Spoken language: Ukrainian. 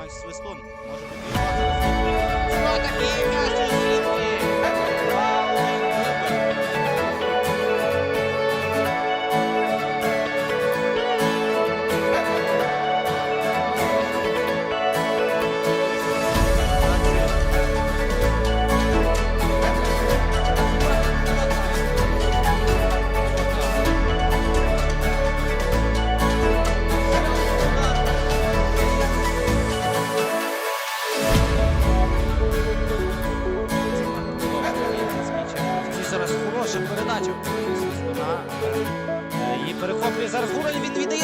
матч свистом. Може бути. Що таке? Хороша передача. Е, її перехоплює зараз Гураль. Він віддає